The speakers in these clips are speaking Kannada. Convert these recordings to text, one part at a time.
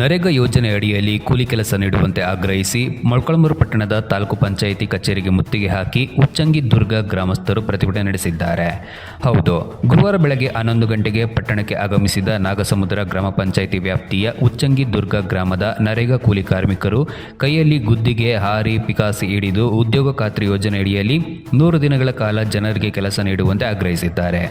ನರೇಗಾ ಯೋಜನೆ ಅಡಿಯಲ್ಲಿ ಕೂಲಿ ಕೆಲಸ ನೀಡುವಂತೆ ಆಗ್ರಹಿಸಿ ಮೊಳಕಾಲ್ಮೂರು ಪಟ್ಟಣದ ತಾಲೂಕು ಪಂಚಾಯಿತಿ ಕಚೇರಿಗೆ ಮುತ್ತಿಗೆ ಹಾಕಿ ಉಚ್ಚಂಗಿ ದುರ್ಗ ಗ್ರಾಮಸ್ಥರು ಪ್ರತಿಭಟನೆ ನಡೆಸಿದ್ದಾರೆ. ಹೌದು, ಗುರುವಾರ ಬೆಳಗ್ಗೆ ಹನ್ನೊಂದು ಗಂಟೆಗೆ ಪಟ್ಟಣಕ್ಕೆ ಆಗಮಿಸಿದ ನಾಗಸಮುದ್ರ ಗ್ರಾಮ ಪಂಚಾಯಿತಿ ವ್ಯಾಪ್ತಿಯ ಉಚ್ಚಂಗಿ ದುರ್ಗ ಗ್ರಾಮದ ನರೇಗಾ ಕೂಲಿ ಕಾರ್ಮಿಕರು ಕೈಯಲ್ಲಿ ಗುದ್ದಿಗೆ ಹಾರಿ ಪಿಕಾಸಿ ಹಿಡಿದು ಉದ್ಯೋಗ ಖಾತ್ರಿ ಯೋಜನೆ ಅಡಿಯಲ್ಲಿ ನೂರು ದಿನಗಳ ಕಾಲ ಜನರಿಗೆ ಕೆಲಸ ನೀಡುವಂತೆ ಆಗ್ರಹಿಸಿದ್ದಾರೆ.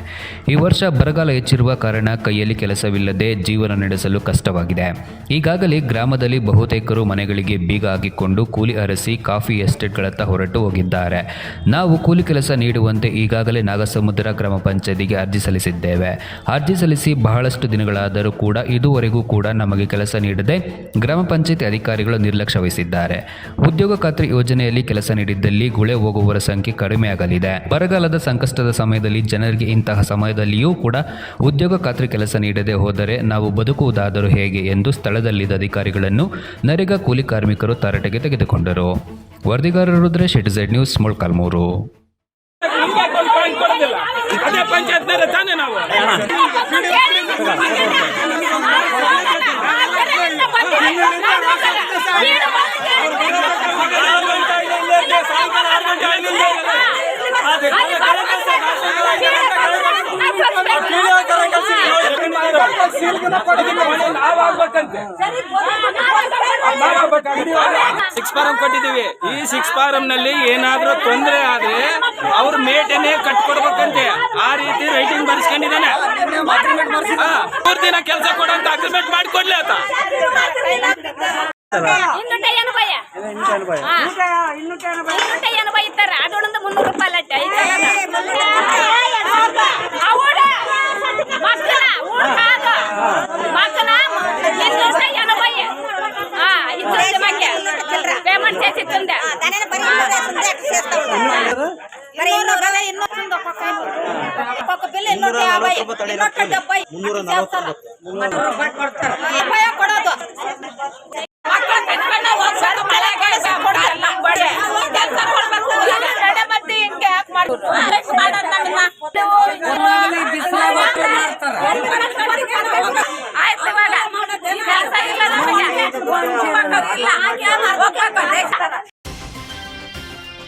ಈ ವರ್ಷ ಬರಗಾಲ ಹೆಚ್ಚಿರುವ ಕಾರಣ ಕೈಯಲ್ಲಿ ಕೆಲಸವಿಲ್ಲದೆ ಜೀವನ ನಡೆಸಲು ಕಷ್ಟವಾಗಿದೆ. ಈಗಾಗಲೇ ಗ್ರಾಮದಲ್ಲಿ ಬಹುತೇಕರು ಮನೆಗಳಿಗೆ ಬೀಗ ಹಾಕಿಕೊಂಡು ಕೂಲಿ ಅರಸಿ ಕಾಫಿ ಎಸ್ಟೇಟ್ಗಳತ್ತ ಹೊರಟು ಹೋಗಿದ್ದಾರೆ. ನಾವು ಕೂಲಿ ಕೆಲಸ ನೀಡುವಂತೆ ಈಗಾಗಲೇ ನಾಗಸಮುದ್ರ ಗ್ರಾಮ ಪಂಚಾಯತಿಗೆ ಅರ್ಜಿ ಸಲ್ಲಿಸಿದ್ದೇವೆ. ಅರ್ಜಿ ಸಲ್ಲಿಸಿ ಬಹಳಷ್ಟು ದಿನಗಳಾದರೂ ಕೂಡ ಇದುವರೆಗೂ ಕೂಡ ನಮಗೆ ಕೆಲಸ ನೀಡದೆ ಗ್ರಾಮ ಪಂಚಾಯತಿ ಅಧಿಕಾರಿಗಳು ನಿರ್ಲಕ್ಷ್ಯ ವಹಿಸಿದ್ದಾರೆ. ಉದ್ಯೋಗ ಖಾತ್ರಿ ಯೋಜನೆಯಲ್ಲಿ ಕೆಲಸ ನೀಡಿದ್ದಲ್ಲಿ ಗುಳೆ ಹೋಗುವವರ ಸಂಖ್ಯೆ ಕಡಿಮೆಯಾಗಲಿದೆ ಬರಗಾಲದ ಸಂಕಷ್ಟದ ಸಮಯದಲ್ಲಿ ಜನರಿಗೆ ಇಂತಹ ಸಮಯದಲ್ಲಿಯೂ ಕೂಡ ಉದ್ಯೋಗ ಖಾತ್ರಿ ಕೆಲಸ ನೀಡದೆ ಹೋದರೆ ನಾವು ಬದುಕುವುದಾದರೂ ಹೇಗೆ ಎಂದು ಸ್ಥಳದಲ್ಲಿದ್ದ ಅಧಿಕಾರಿಗಳನ್ನು ನರೇಗಾ ಕೂಲಿ ಕಾರ್ಮಿಕರು ತರಾಟೆಗೆ ತೆಗೆದುಕೊಂಡರು. ವರದಿಗಾರರು Rudresh A Z news Molakalmuru six form ಕೊಟ್ಟಿದೀವಿ ಈ ಸಿಕ್ಸ್ ಫಾರಂ ನಲ್ಲಿ ಏನಾದ್ರೂ ತೊಂದರೆ ಆದ್ರೆ ಅವ್ರ ಮೇಟನೆ ಕಟ್ಕೊಡ್ಬೇಕಂತೆ. ಆ ರೀತಿ ರೈಟಿಂಗ್ ಬರ್ಸ್ಕೊಂಡಿದ್ದಾನೆ. ಮೂರ್ ದಿನ ಕೆಲಸ ಕೊಡಂತ ಅಗ್ರಿಮೆಂಟ್ ಮಾಡಿಕೊಡ್ಲಿ ಆಯ್ತು ಇವಾಗ. ಕೆಲ್ಸ ಇಲ್ಲ ನಮಗೆ. ಹೋಗ್ಬೇಕು.